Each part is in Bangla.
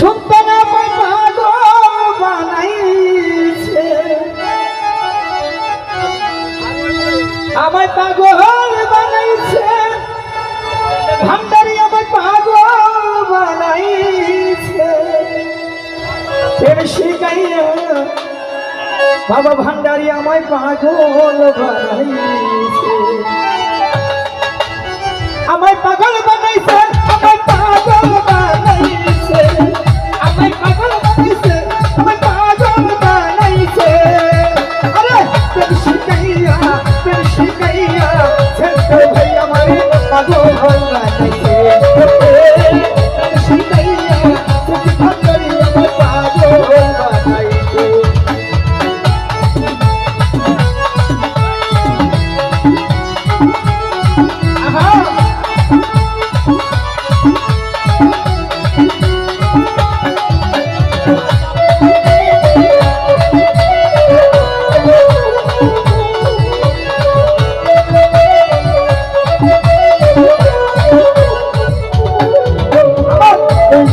সন্তান বানাইছে। আমায় পাগল বানাইছে। ভান্ডারি আমায় পাগল বানাইছে। প্রেম শিখাইয়া বাবা ভান্ডারি আমায় পাগল বানাইছে। আমায় পাগল বানাইছে।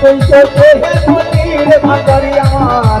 সেই চোখে মনির ভাতারি আমার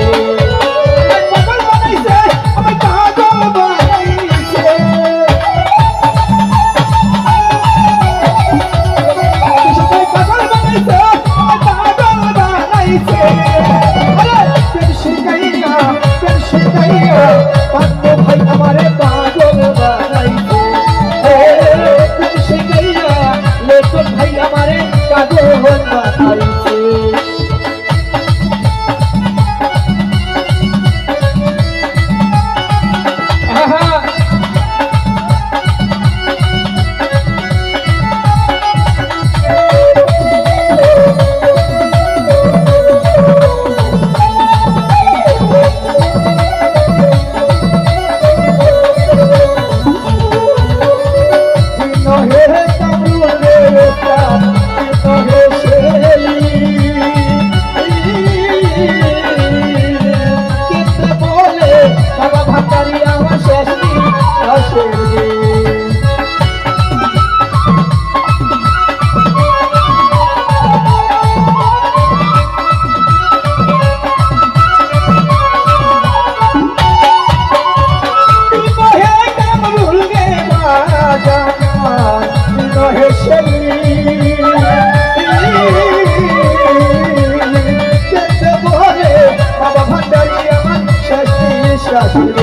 下要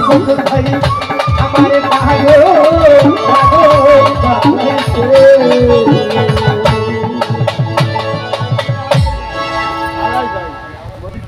আমার